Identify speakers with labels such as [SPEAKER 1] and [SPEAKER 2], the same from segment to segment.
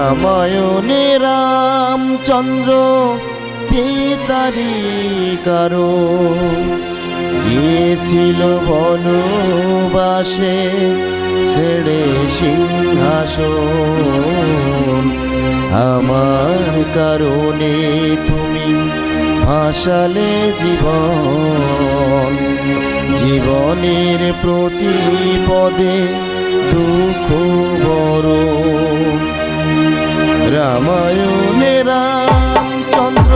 [SPEAKER 1] রামায়ণে রামচন্দ্র পিতারি কারও গিয়েছিল বনবাসে ছেড়ে সিংহাসন। আমার কারণে তুমি ভাসালে জীবন। জীবনের প্রতি পদে দুঃখ বড় রামায়ণে রামচন্দ্র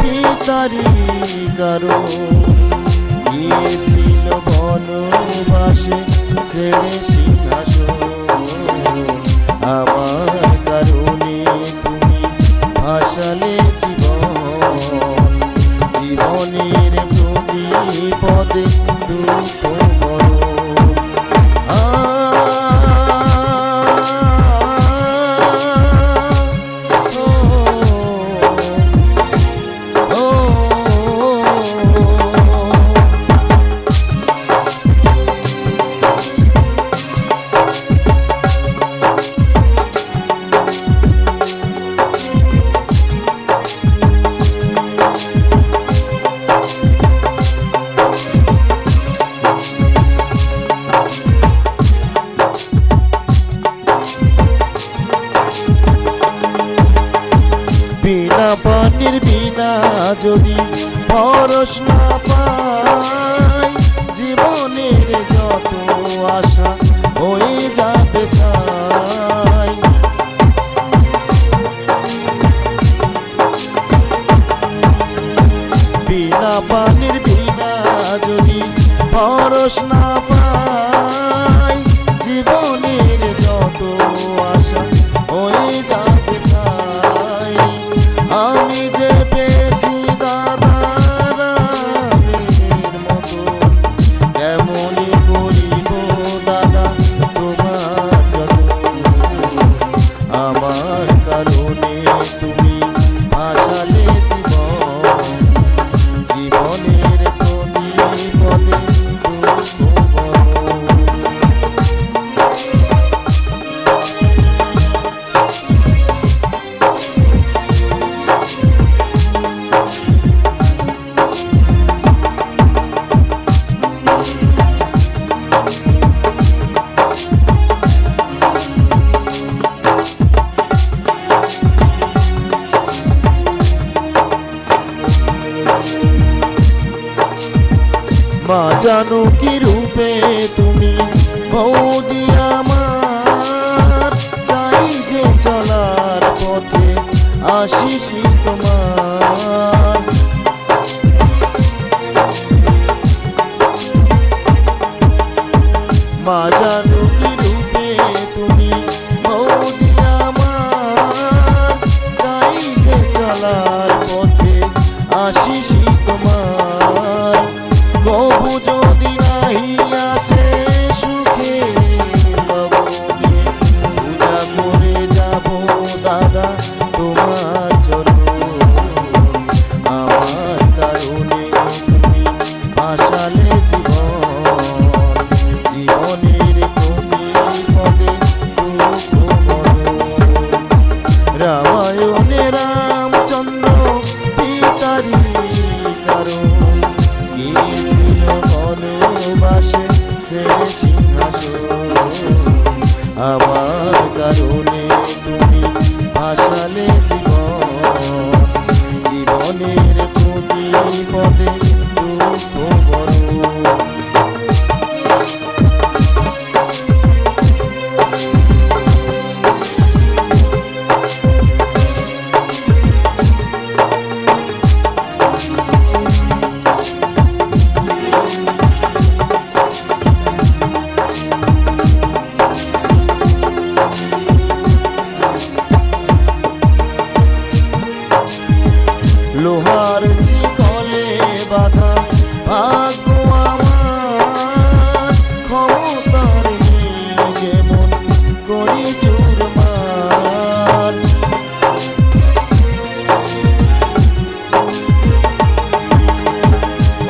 [SPEAKER 1] পিতারি কারও গিয়েছিল বনবাসে ছেড়ে সিংহাসন। আমার বিনা বিনা যদি পরশ না পাই, জীবনের যত আশা হয়ে যাবে বিনা পানির বিনা যদি পরশ না কেমনই মা জানো কি রূপে তুমি? বৌদি আমার, চাই যে চলার পথে আশিসি তোমার। মা, জানো কি রূপে তুমি? বৌদি আমার, চাই যে চলার পথে আশিসি তোমার। কবু যদি নাহি আসে সুখে লবণে পূজা তোমার আমার কারণে তুমি ভাসালে জীবন। জীবনের প্রতি পদে দুঃখ লোহার শিকলে বাধা ভাগ্য আমার ক্ষমতার যেমন করি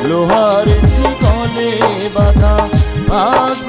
[SPEAKER 1] লোহার শিকলে বাধা ভাগ